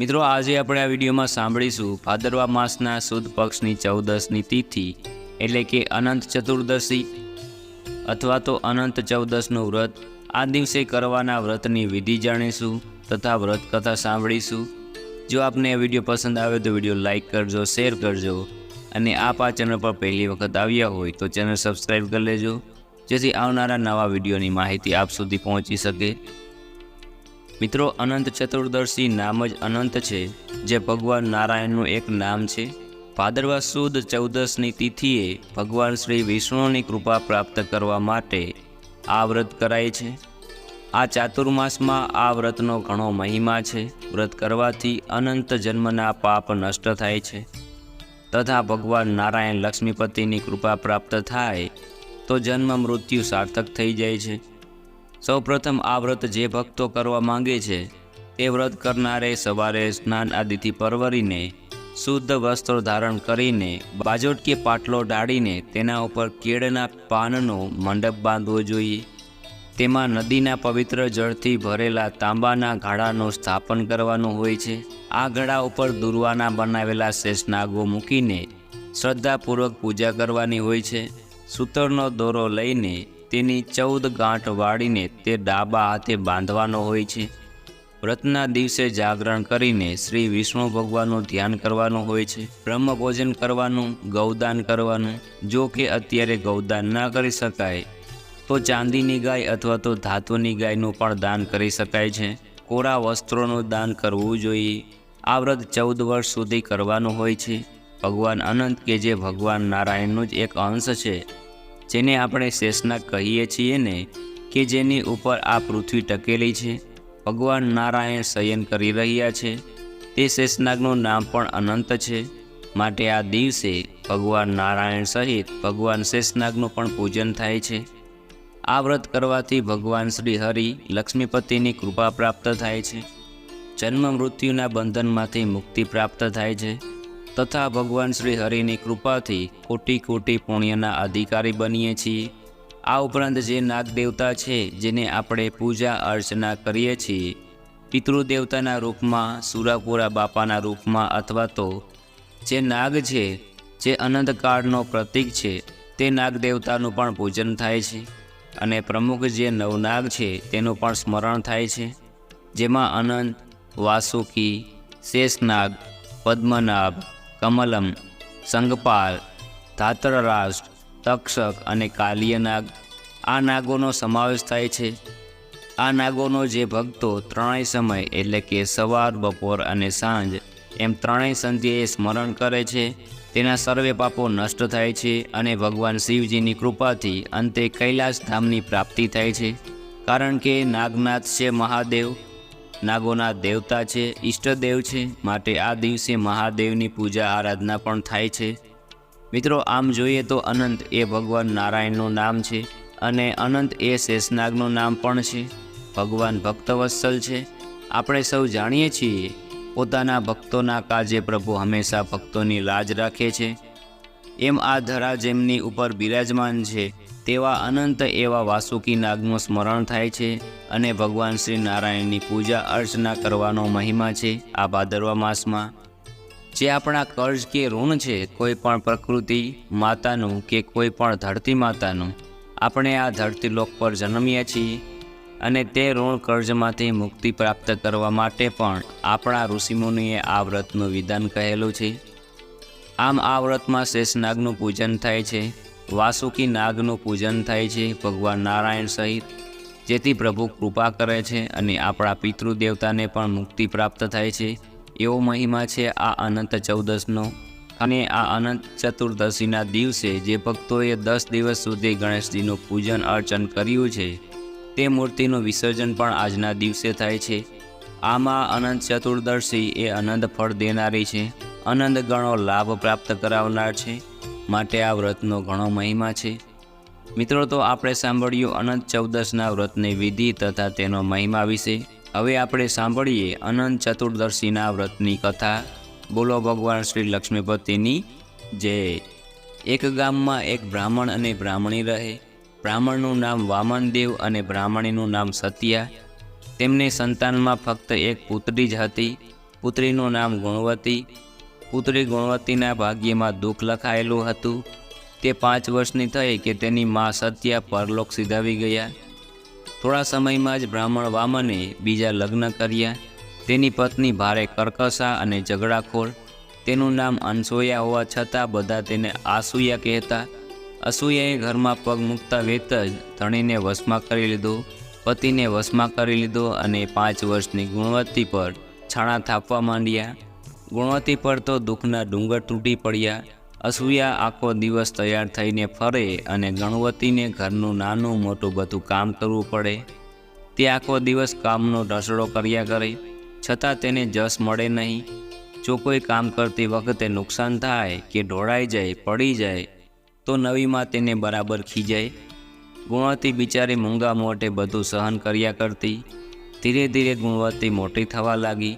મિત્રો, આજે આપણે આ વિડીયોમાં સાંભળીશું ભાદરવા માસના સુદ પક્ષની ચૌદસની તિથિ એટલે કે અનંત ચતુર્દશી અથવા તો અનંત ચૌદસનું વ્રત. આ દિવસે કરવાના વ્રતની વિધિ જાણીશું તથા વ્રત કથા સાંભળીશું. જો આપને આ વીડિયો પસંદ આવે તો વીડિયો લાઇક કરજો, શેર કરજો અને આપ આ ચેનલ પર પહેલી વખત આવ્યા હોય તો ચેનલ સબસ્ક્રાઈબ કરી લેજો, જેથી આવનારા નવા વિડીયોની માહિતી આપ સુધી પહોંચી શકે. મિત્રો, અનંત ચતુર્દશી નામ જ અનંત છે, જે ભગવાન નારાયણનું એક નામ છે. ભાદરવા સુદ ચૌદસની તિથિએ ભગવાન શ્રી વિષ્ણુની કૃપા પ્રાપ્ત કરવા માટે આ વ્રત કરાય છે. આ ચાતુર્માસમાં આ વ્રતનો ઘણો મહિમા છે. વ્રત કરવાથી અનંત જન્મના પાપ નષ્ટ થાય છે. તથા ભગવાન નારાયણ લક્ષ્મીપતિની કૃપા પ્રાપ્ત થાય, તો જન્મ મૃત્યુ સાર્થક થઈ જાય છે. સૌપ્રથમ આ વ્રત જે ભક્તો કરવા માંગે છે તે વ્રત કરનારે સવારે સ્નાન આદિથી પરવરીને, શુદ્ધ વસ્ત્રો ધારણ કરીને બાજોટ કે પાટલો ડાળીને તેના ઉપર કેળના પાનનો મંડપ બાંધવો જોઈએ. તેમાં નદીના પવિત્ર જળથી ભરેલા તાંબાના ઘાડાનું સ્થાપન કરવાનું હોય છે. આ ઘડા ઉપર દુર્વાના બનાવેલા શેષનાગો મૂકીને શ્રદ્ધાપૂર્વક પૂજા કરવાની હોય છે. સૂતરનો દોરો લઈને તેની ચૌદ ગાંઠ વાળીને તે ડાબા હાથે બાંધવાનો હોય છે. વ્રતના દિવસે જાગરણ કરીને શ્રી વિષ્ણુ ભગવાનનું ધ્યાન કરવાનું હોય છે. બ્રહ્મ ભોજન કરવાનું, ગૌદાન કરવાનું, જો કે અત્યારે ગૌદાન ના કરી શકાય. તો ચાંદીની ગાય અથવા તો ધાતુની ગાયનું પણ દાન કરી શકાય છે. કોરા વસ્ત્રોનું દાન કરવું જોઈએ. આ વ્રત ચૌદ વર્ષ સુધી કરવાનું હોય છે. ભગવાન અનંત કે જે ભગવાન નારાયણનું જ એક અંશ છે. જેને આપણે શેષનાગ કહીએ છીએ ને, કે જેની ઉપર આ પૃથ્વી ટકેલી છે, ભગવાન નારાયણ શયન કરી રહ્યા છે. તે શેષનાગનું નામ પણ અનંત છે. માટે આ દિવસે ભગવાન નારાયણ સહિત ભગવાન શેષનાગનું પણ પૂજન થાય છે. આ વ્રત કરવાથી ભગવાન શ્રી હરિ લક્ષ્મીપતિની કૃપા પ્રાપ્ત થાય છે. જન્મ મૃત્યુના બંધનમાંથી મુક્તિ પ્રાપ્ત થાય છે. તથા ભગવાન શ્રી હરિની કૃપાથી કોટી કોટી પુણ્યના અધિકારી બનીએ છીએ. આ ઉપરાંત જે નાગદેવતા છે, જેને આપણે પૂજા અર્ચના કરીએ છીએ, પિતૃદેવતાના રૂપમાં, સુરાપુરા બાપાના રૂપમાં અથવા તો જે નાગ છે, જે અનંતકાળનો પ્રતીક છે, તે નાગદેવતાનું પણ પૂજન થાય છે. અને પ્રમુખ જે નવનાગ છે, તેનું પણ સ્મરણ થાય છે. જેમાં અનંત, વાસુકી, શેષનાગ, પદ્મનાભ કમલમ, સંગપાલ, ધાતરરાષ્ટ્ર, તક્ષક અને કાલિયનાગ. આ નાગોનો સમાવેશ થાય છે. આ નાગોનો જે ભક્તો ત્રણેય સમય, એટલે કે સવાર, બપોર અને સાંજ, એમ ત્રણેય સંધ્યાએ સ્મરણ કરે છે. તેના સર્વે પાપો નષ્ટ થાય છે અને ભગવાન શિવજીની કૃપાથી અંતે કૈલાસ ધામની પ્રાપ્તિ થાય છે. કારણ કે નાગનાથ છે મહાદેવ નાગોના દેવતા છે, ઈષ્ટદેવ છે, માટે આ દિવસે મહાદેવની પૂજા આરાધના પણ થાય છે. મિત્રો, આમ જોઈએ તો અનંત એ ભગવાન નારાયણનું નામ છે અને અનંત એ શેષનાગનું નામ પણ છે. ભગવાન ભક્તવત્સલ છે. આપણે સૌ જાણીએ છીએ, પોતાના ભક્તોના કાજે પ્રભુ હંમેશા ભક્તોની લાજ રાખે છે. એમ આ ધરા જેમની ઉપર બિરાજમાન છે તેવા અનંત એવા વાસુકી નાગનું સ્મરણ થાય છે અને ભગવાન શ્રી નારાયણની પૂજા અર્ચના કરવાનો મહિમા છે આ ભાદરવા માસમાં. જે આપણા કર્જ કે ઋણ છે, કોઈ પણ પ્રકૃતિ માતાનું કે કોઈ પણ ધરતી માતાનું, આપણે આ ધરતી લોક પર જન્મીએ છીએ અને તે ઋણ કર્જમાંથી મુક્તિ પ્રાપ્ત કરવા માટે પણ આપણા ઋષિમુનિએ આ વ્રતનું વિધાન કહેલું છે. આમ આ વ્રતમાં શેષનાગનું પૂજન થાય છે. વાસુકી નાગનું પૂજન થાય છે, ભગવાન નારાયણ સહિત, જેથી પ્રભુ કૃપા કરે છે અને આપણા પિતૃદેવતાને પણ મુક્તિ પ્રાપ્ત થાય છે. એવો મહિમા છે આ અનંત ચૌદસનો અને આ અનંત ચતુર્દશીના દિવસે જે ભક્તોએ દસ દિવસ સુધી ગણેશજીનું પૂજન અર્ચન કર્યું છે, તે મૂર્તિનું વિસર્જન પણ આજના દિવસે થાય છે. આમાં અનંત ચતુર્દશી એ અનંત ફળ દેનારી છે અનંત ગણો લાભ પ્રાપ્ત કરાવનાર છે. માટે આ વ્રતનો ઘણો મહિમા છે. મિત્રો, તો આપણે સાંભળ્યું અનંત ચૌદશના વ્રતની વિધિ તથા તેનો મહિમા વિશે. હવે આપણે સાંભળીએ અનંત ચતુર્દશીના વ્રતની કથા. બોલો ભગવાન શ્રી લક્ષ્મીપતિની જય. એક ગામમાં એક બ્રાહ્મણ અને બ્રાહ્મણી રહે. બ્રાહ્મણનું નામ વામનદેવ અને બ્રાહ્મણીનું નામ સત્યા. તેમની સંતાનમાં ફક્ત એક પુત્રી જ હતી. પુત્રીનું નામ ગુણવતી. પુત્રી ગુણવતીના ભાગ્યમાં દુઃખ લખાયેલું હતું. તે પાંચ વર્ષની થઈ કે તેની મા સત્યા પરલોક સિધાવી ગયા. થોડા સમયમાં જ બ્રાહ્મણ વામને બીજા લગ્ન કર્યા. તેની પત્ની ભારે કરકસા અને ઝઘડાખોર. તેનું નામ અનસોયા હોવા છતાં બધા તેને આસુયા કહેતા. અસૂયાએ ઘરમાં પગ મૂકતા વેત જ ધણીને વશમાં કરી લીધો, પતિને વશમાં કરી લીધો અને પાંચ વર્ષની ગુણવત્તી પર છાણા થાપવા માંડ્યા. ગુણવતી પર તો દુઃખના ડુંગર તૂટી પડ્યા. અસૂયા આખો દિવસ તૈયાર થઈને ફરે અને ગણવતીને ઘરનું નાનું મોટું બધું કામ કરવું પડે. તે આખો દિવસ કામનો ઢસડો કર્યા કરે. છતાં તેને જસ મળે નહીં. જો કોઈ કામ કરતી વખતે નુકસાન થાય કે ઢોળાઈ જાય, પડી જાય, તો નવીમાં તેને બરાબર ખીજાય. ગુણવતી બિચારી મૂંગા મોઢે બધું સહન કર્યા કરતી. ધીરે ધીરે ગુણવતી મોટી થવા લાગી.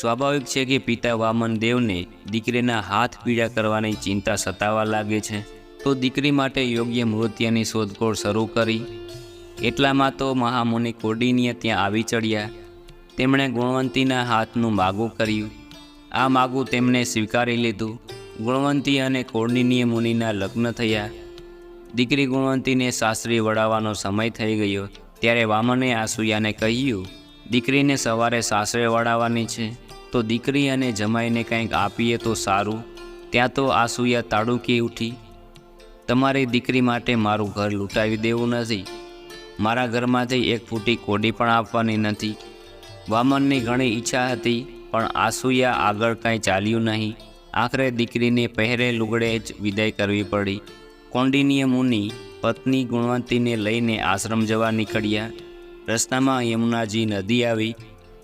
સ્વાભાવિક છે કે પિતા વામન દેવને દીકરીના હાથ પીડા કરવાની ચિંતા સતાવા લાગે છે. તો દીકરી માટે યોગ્ય મૃત્યુની શોધખોળ શરૂ કરી. એટલામાં તો મહામુનિ કોડિનીય ત્યાં આવી ચડ્યા. તેમણે ગુણવંતીના હાથનું માગું કર્યું. આ માગું તેમણે સ્વીકારી લીધું. ગુણવંતી અને કોડિનીય મુનિના લગ્ન થયા. દીકરી ગુણવંતીને સાસરી વળાવવાનો સમય થઈ ગયો. ત્યારે વામને આસુયાને કહ્યું દીકરીને સવારે સાસરે વળાવવાની છે, તો દીકરી અને જમાઈને કંઈક આપીએ તો સારું. ત્યાં તો આસુયા તાડુકી ઉઠી, તમારી દીકરી માટે મારું ઘર લૂંટાવી દેવું નથી. મારા ઘરમાંથી એક ફૂટી કોડી પણ આપવાની નથી. વામનની ઘણી ઈચ્છા હતી, પણ આસુયા આગળ કાંઈ ચાલ્યું નહીં. આખરે દીકરીને પહેરે લુગડે જ વિદાય કરવી પડી. કોંડિનીય મુનિ પત્ની ગુણવંતીને લઈને આશ્રમ જવા નીકળ્યા. રસ્તામાં યમુનાજી નદી આવી.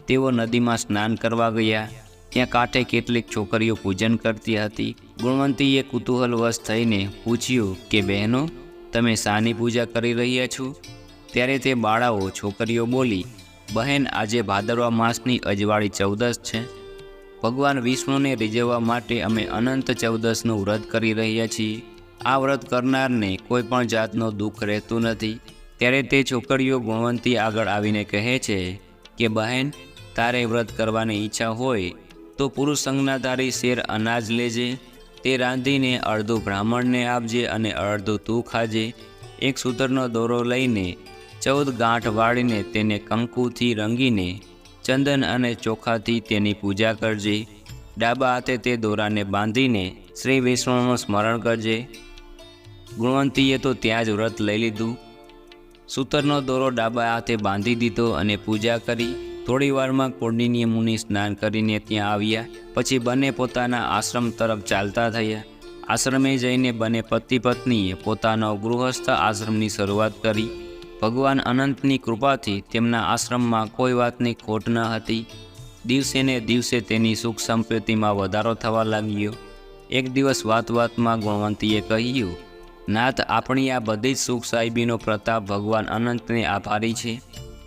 તેઓ નદીમાં સ્નાન કરવા ગયા. ત્યાં કાંઠે કેટલીક છોકરીઓ પૂજન કરતી હતી. ગુણવંતીએ કુતૂહલવશ થઈને પૂછ્યું કે, બહેનો, તમે શાની પૂજા કરી રહ્યા છો? ત્યારે તે બાળાઓ છોકરીઓ બોલી, બહેન, આજે ભાદરવા માસની અજવાળી ચૌદસ છે. ભગવાન વિષ્ણુને રીઝવવા માટે અમે અનંત ચૌદસનું વ્રત કરી રહ્યા છીએ. આ વ્રત કરનારને કોઈ પણ જાતનો દુઃખ રહેતું નથી. ત્યારે તે છોકરીઓ ગુણવંતી આગળ આવીને કહે છે કે, બહેન, તારે વ્રત કરવાની ઈચ્છા હોય તો પુરુષ સંજ્ઞા તારી શેર અનાજ લેજે. તે રાંધીને અડધું બ્રાહ્મણને આપજે અને અડધું તું ખાજે. એક સૂતરનો દોરો લઈને ચૌદ ગાંઠ વાળીને તેને કંકુથી રંગીને ચંદન અને ચોખાથી તેની પૂજા કરજે. ડાબા હાથે તે દોરાને બાંધીને શ્રી વિષ્ણુનું સ્મરણ કરજે. ગુણવંતીએ તો ત્યાં જ વ્રત લઈ લીધું. સૂતરનો દોરો ડાબા હાથે બાંધી દીધો અને પૂજા કરી. થોડી વારમાં કોંડિનીય મુનિ સ્નાન કરીને ત્યાં આવ્યા. પછી બંને પોતાના આશ્રમ તરફ ચાલતા થયા. આશ્રમે જઈને બંને પતિ પત્નીએ પોતાનો ગૃહસ્થ આશ્રમની શરૂઆત કરી. ભગવાન અનંતની કૃપાથી તેમના આશ્રમમાં કોઈ વાતની ખોટ ન હતી. દિવસે ને દિવસે તેની સુખ સંપ્રતિમાં વધારો થવા લાગ્યો. એક દિવસ વાત વાતમાં ગુણવંતીએ કહ્યું નાથ, આપણી આ બધી જ સુખ સાહેબીનો પ્રતાપ ભગવાન અનંતને આભારી છે.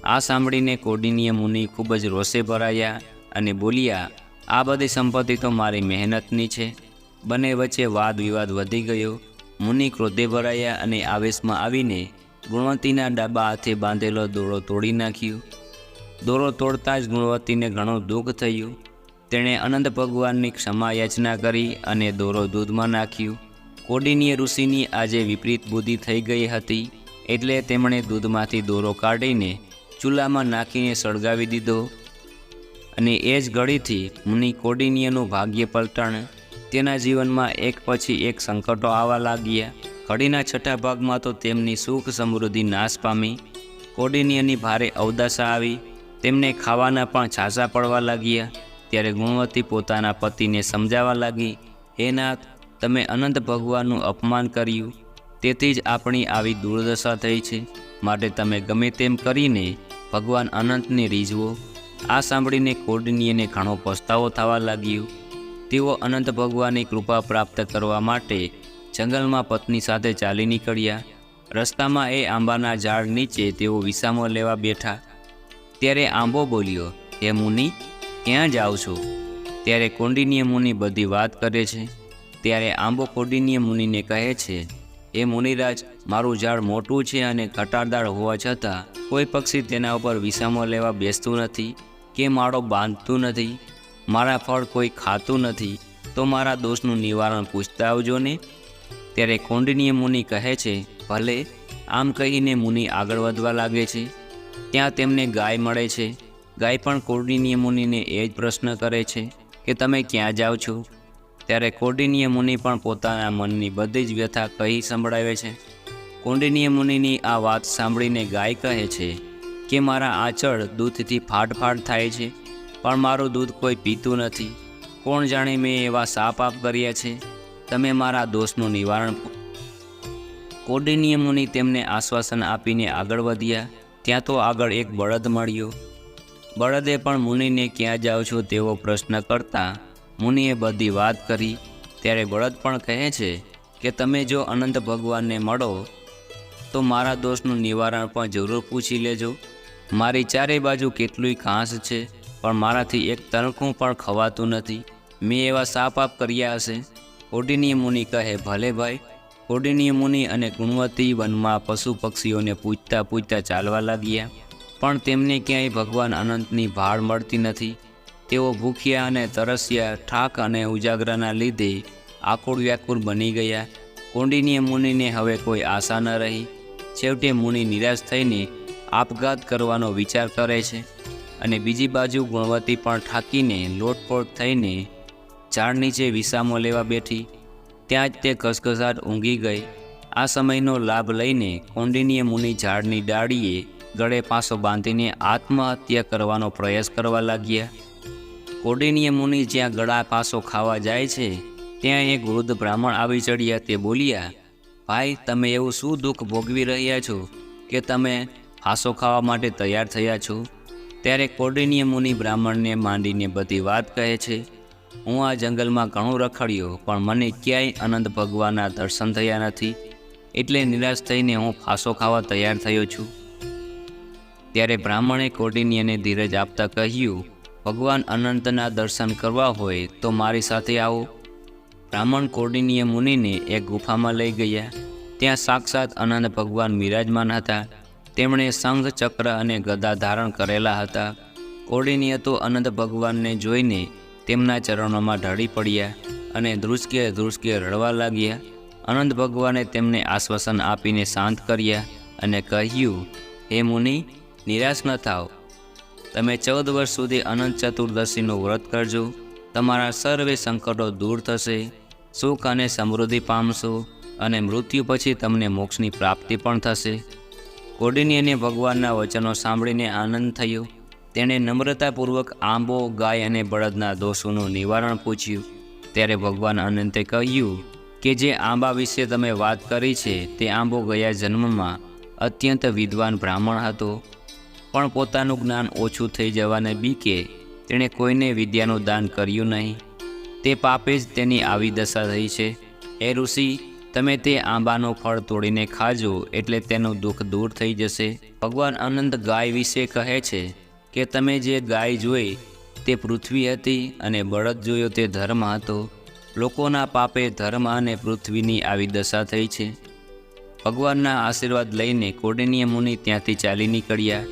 આ સાંભળીને કોડિનીય મુનિ ખૂબ જ રોષે ભરાયા અને બોલ્યા, આ બધી સંપત્તિ તો મારી મહેનતની છે. બંને વચ્ચે વાદ વિવાદ વધી ગયો. મુનિ ક્રોધે ભરાયા અને આવેશમાં આવીને ગુણવતીના ડાબા હાથે બાંધેલો દોરો તોડી નાખ્યો. દોરો તોડતા જ ગુણવતીને ઘણું દુઃખ થયું. તેણે અનંત ભગવાનની ક્ષમા યાચના કરી અને દોરો દૂધમાં નાખ્યું. કોડિનીય ઋષિની આજે વિપરીત બુદ્ધિ થઈ ગઈ હતી એટલે તેમણે દૂધમાંથી દોરો કાઢીને ચૂલામાં નાખીને સળગાવી દીધો. અને એ જ ઘડીથી મુનિ કોડિનીયનું ભાગ્ય પલટણ તેના જીવનમાં એક પછી એક સંકટો આવવા લાગ્યા. ઘડીના છઠ્ઠા ભાગમાં તો તેમની સુખ સમૃદ્ધિ નાશ પામી. કોડિનિયની ભારે અવદાસા આવી. તેમને ખાવાના પણ છાસા પડવા લાગ્યા. ત્યારે ગુણવતી પોતાના પતિને સમજાવવા લાગી, હે નાથ તમે અનંત ભગવાનનું અપમાન કર્યું, તેથી જ આપણી આવી દુર્દશા થઈ છે. માટે તમે ગમે તેમ કરીને ભગવાન અનંતને રીઝવો. આ સાંભળીને કોડનીયને ઘણો પસ્તાવો થવા લાગ્યો. તેઓ અનંત ભગવાનની કૃપા પ્રાપ્ત કરવા માટે જંગલમાં પત્ની સાથે ચાલી નીકળ્યા. રસ્તામાં એ આંબાના ઝાડ નીચે તેઓ વિસામો લેવા બેઠા. ત્યારે આંબો બોલ્યો, હે મુનિ, ક્યાં જાઓ છો? ત્યારે કોંડિનીય મુનિ બધી વાત કરે છે. ત્યારે આંબો કોડિનીય મુનિને કહે છે એ મુનિરાજ, મારું ઝાડ મોટું છે અને કટારદાર હોવા છતાં કોઈ પક્ષી તેના ઉપર વિસામો લેવા બેસતું નથી, કે માળો બાંધતું નથી, મારા ફળ કોઈ ખાતું નથી, તો મારા દોષનું નિવારણ પૂછતા આવજો ને? ત્યારે કોંડિનીય મુનિ કહે છે, ભલે, આમ કહીને મુનિ આગળ વધવા લાગે છે. ત્યાં તેમને ગાય મળે છે. ગાય પણ કોંડિનીય મુનિને એ જ પ્રશ્ન કરે છે કે, તમે ક્યાં જાઓ છો? ત્યારે કોડિનીય મુનિ પણ પોતાના મનની બધી જ વ્યથા કહી સંભળાવે છે. કોંડિનીય મુનિની આ વાત સાંભળીને ગાય કહે છે કે, મારા આંચળ દૂધથી ફાટફાટ થાય છે, પણ મારું દૂધ કોઈ પીતું નથી. કોણ જાણે મેં એવા સાપ આપ કર્યા છે? તમે મારા દોષનું નિવારણ કોડિનીય મુનિ તેમને આશ્વાસન આપીને આગળ વધ્યા. ત્યાં તો આગળ એક બળદ મળ્યો. બળદે પણ મુનિને ક્યાં જાઓ છો? તેવો પ્રશ્ન કરતા મુનિએ બધી વાત કરી. ત્યારે બળદ પણ કહે છે કે, તમે જો અનંત ભગવાનને મળો, તો મારા દોષનું નિવારણ પણ જરૂર પૂછી લેજો. મારી ચારે બાજુ કેટલુંય ઘાસ છે, પણ મારાથી એક તણખું પણ ખવાતું નથી. મેં એવા સાપ આપ કર્યા હશે. ઓડિની મુનિ કહે, ભલે ભાઈ. ઓડિની મુનિ અને ગુણવતી વનમાં પશુ પક્ષીઓને પૂછતા પૂછતા ચાલવા લાગ્યા. પણ તેમને ક્યાંય ભગવાન અનંતની ભાળ મળતી નથી. તેઓ ભૂખ્યા અને તરસ્યા, ઠાક અને ઉજાગરાના લીધે આકુળ વ્યાકુળ બની ગયા. કોંડિનીય મુનિને હવે કોઈ આશા ન રહી. છેવટે મુનિ નિરાશ થઈને આપઘાત કરવાનો વિચાર કરે છે અને બીજી બાજુ ગુણવતી પણ ઠાકીને લોટપોટ થઈને ઝાડ નીચે વિસામો લેવા બેઠી. ત્યાં જ તે ઘસઘસાટ ઊંઘી ગઈ. આ સમયનો લાભ લઈને કૌંડિન્ય મુનિ ઝાડની ડાળીએ ગળે પાસો બાંધીને આત્મહત્યા કરવાનો પ્રયાસ કરવા લાગ્યા. કૌંડિન્ય મુનિ જ્યાં ગળા પાસો ખાવા જાય છે, ત્યાં એક વૃદ્ધ બ્રાહ્મણ આવી ચડ્યા તે બોલ્યા, ભાઈ, તમે એવું શું દુઃખ ભોગવી રહ્યા છો કે તમે ફાંસો ખાવા માટે તૈયાર થયા છો? ત્યારે કૌંડિન્ય મુનિ બ્રાહ્મણને માંડીને બધી વાત કહે છે, હું આ જંગલમાં ઘણું રખડ્યો, પણ મને ક્યાંય અનંત ભગવાનના દર્શન થયા નથી, એટલે નિરાશ થઈને હું ફાંસો ખાવા તૈયાર થયો છું. ત્યારે બ્રાહ્મણે કોડિનિયને ધીરજ આપતા કહ્યું ભગવાન અનંતના દર્શન કરવા હોય તો મારી સાથે આવો. બ્રાહ્મણ કૌંડિન્ય મુનિને એક ગુફામાં લઈ ગયા. ત્યાં સાક્ષાત અનંત ભગવાન વિરાજમાન હતા. તેમણે સંઘ ચક્ર અને ગદા ધારણ કરેલા હતા. કૌંડિન્ય તો અનંત ભગવાનને જોઈને તેમના ચરણોમાં ઢળી પડ્યા અને ધ્રુસકે ધ્રુસકે રડવા લાગ્યા. અનંત ભગવાને તેમને આશ્વાસન આપીને શાંત કર્યા અને કહ્યું, હે મુનિ, નિરાશ ન થાઓ તમે ચૌદ વર્ષ સુધી અનંત ચતુર્દશીનું વ્રત કરજો. તમારા સર્વે સંકટો દૂર થશે. સુખ અને સમૃદ્ધિ પામશો અને મૃત્યુ પછી તમને મોક્ષની પ્રાપ્તિ પણ થશે. કોડિન્યને ભગવાનના વચનો સાંભળીને આનંદ થયો. તેણે નમ્રતાપૂર્વક આંબો, ગાય અને બળદના દોષોનું નિવારણ પૂછ્યું. ત્યારે ભગવાન અનંતે કહ્યું કે જે આંબા વિશે તમે વાત કરી છે તે આંબો ગયા જન્મમાં અત્યંત વિદ્વાન બ્રાહ્મણ હતો. પણ પોતાનું જ્ઞાન ઓછું થઈ જવાને બીકે તેણે કોઈને વિદ્યાનું દાન કર્યું નહીં. તે પાપે જ તેની આવી દશા થઈ છે. એ ઋષિ, તમે તે આંબાનું ફળ તોડીને ખાજો એટલે તેનું દુઃખ દૂર થઈ જશે. ભગવાન અનંત ગાય વિશે કહે છે કે તમે જે ગાય જોઈ તે પૃથ્વી હતી અને બળદ જોયો તે ધર્મ હતો. લોકોના પાપે ધર્મ અને પૃથ્વીની આવી દશા થઈ છે. ભગવાનના આશીર્વાદ લઈને કોડનીય મુનિ ત્યાંથી ચાલી નીકળ્યા.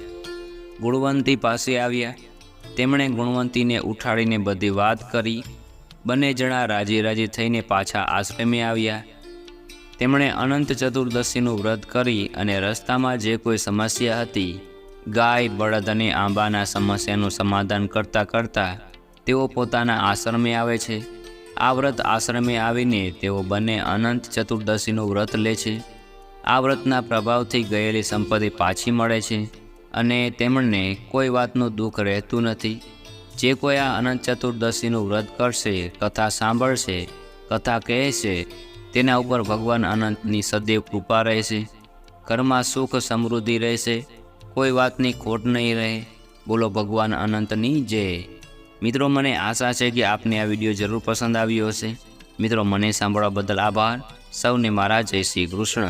ગુણવંતી પાસે આવ્યા. તેમણે ગુણવંતીને ઉઠાડીને બધી વાત કરી. બંને જણા રાજી રાજી થઈને પાછા આશ્રમે આવ્યા. તેમણે અનંત ચતુર્દશીનું વ્રત કરી અને રસ્તામાં જે કોઈ સમસ્યા હતી, ગાય, બળદ અને આંબાના સમસ્યાનું સમાધાન કરતાં કરતાં તેઓ પોતાના આશ્રમે આવે છે. આ વ્રત આશ્રમે આવીને તેઓ બંને અનંત ચતુર્દશીનું વ્રત લે છે. આ વ્રતના પ્રભાવથી ગયેલી સંપત્તિ પાછી મળે છે. અને તેમણે કોઈ વાતનું દુઃખ રહેતું નથી. જે કોઈ આ અનંત ચતુર્દશીનું વ્રત કરશે, કથા સાંભળશે, કથા કહે છે તેના ઉપર ભગવાન અનંતની સદૈવ કૃપા રહેશે. ઘરમાં સુખ સમૃદ્ધિ રહેશે, કોઈ વાતની ખોટ નહીં રહે. બોલો ભગવાન અનંતની જય. મિત્રો, મને આશા છે કે આપને આ વીડિયો જરૂર પસંદ આવ્યો હશે. મિત્રો, મને સાંભળવા બદલ આભાર. સૌને મારા જય શ્રી કૃષ્ણ.